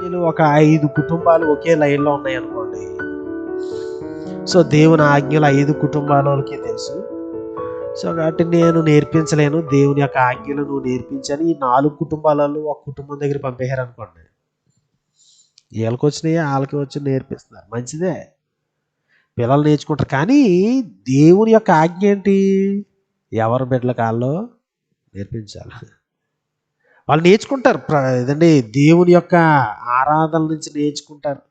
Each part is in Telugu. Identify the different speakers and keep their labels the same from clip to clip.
Speaker 1: వీళ్ళు ఒక ఐదు కుటుంబాలు ఒకే లైన్లో ఉన్నాయి అనుకోండి సో దేవుని ఆజ్ఞలు ఐదు కుటుంబాల తెలుసు. సో కాబట్టి నేను నేర్పించలేను. దేవుని యొక్క ఆజ్ఞలు నువ్వు నేర్పించని ఈ నాలుగు కుటుంబాలలో ఒక కుటుంబం దగ్గర పంపేశారు అనుకోండి వీళ్ళకి వచ్చినాయి వాళ్ళకి వచ్చి నేర్పిస్తున్నారు. మంచిదే. పిల్లలు నేర్చుకుంటారు. కానీ దేవుని యొక్క ఆజ్ఞ ఏంటి? ఎవరి బిడ్డల కాల్లో నేర్పించాలి? వాళ్ళు నేర్చుకుంటారు. ప్ర- ఇదండి దేవుని యొక్క ఆరాధన నుంచి నేర్చుకుంటారు.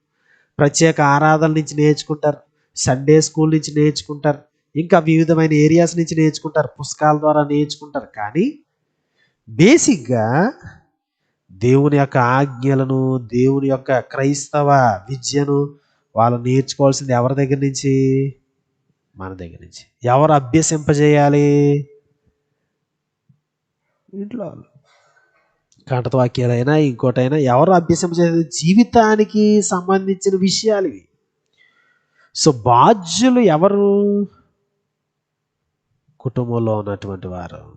Speaker 1: ప్రత్యేక ఆరాధన నుంచి నేర్చుకుంటారు. సండే స్కూల్ నుంచి నేర్చుకుంటారు. ఇంకా వివిధమైన ఏరియాస్ నుంచి నేర్చుకుంటారు. పుస్తకాల ద్వారా నేర్చుకుంటారు. కానీ బేసిక్గా దేవుని యొక్క ఆజ్ఞలను దేవుని యొక్క క్రైస్తవ విద్యను వాళ్ళు నేర్చుకోవాల్సింది ఎవరి దగ్గర నుంచి? మన దగ్గర నుంచి. ఎవరు అభ్యసింపజేయాలి? ఇంట్లో వాళ్ళు. వాక్యాలైనా ఇంకోటైనా ఎవరు అభ్యసింపజేయాలి జీవితానికి సంబంధించిన విషయాలు ఇవి. సో బాధ్యులు ఎవరు? కుటుంబంలో ఉన్నటువంటి వారు.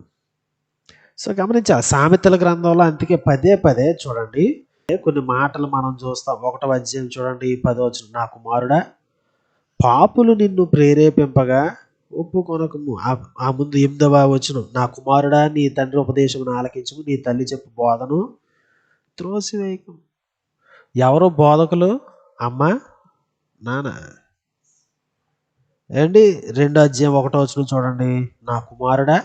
Speaker 1: సో గమనించాలి. సామెతల గ్రంథంలో అందుకే పదే పదే చూడండి. కొన్ని మాటలు మనం చూస్తాం. ఒకటో అధ్యాయం చూడండి పదవచ్చు నా కుమారుడా పాపులు నిన్ను ప్రేరేపింపగా ఒప్పుకొనకము. ఆ- ఆ ముందు ఎనిమిదవ వచ్చును నా కుమారుడా నీ తండ్రి ఉపదేశమును ఆలకించము నీ తల్లి చెప్పు బోధను త్రోసివేయకము. ఎవరు బోధకులు? అమ్మ నాన్న. ఏండి రెండో అధ్యాయం ఒకటో వచ్చిన చూడండి. నా కుమారుడా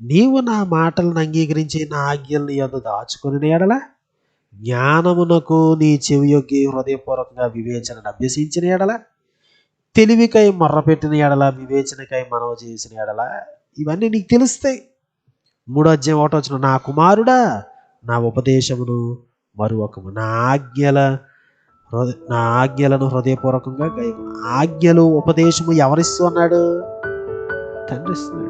Speaker 1: నీవు నా మాటలను అంగీకరించి నా ఆజ్ఞల్ని యొద్ద దాచుకుని ఎడల జ్ఞానమునకు నీ చెవి యొక్క హృదయపూర్వకంగా వివేచనను అభ్యసించిన ఎడల తెలివికై మర్రపెట్టిన ఎడల వివేచనకై మనవ చేసిన ఎడల ఇవన్నీ నీకు తెలుస్తాయి. మూడో అధ్యాయం ఒకటో వచ్చిన నా కుమారుడా నా ఉపదేశమును మరొకము నా ఆజ్ఞల హృదయ నా ఆజ్ఞలను హృదయపూర్వకంగా ఆజ్ఞలు ఉపదేశము ఎవరిస్తూ అన్నాడు తండ్రి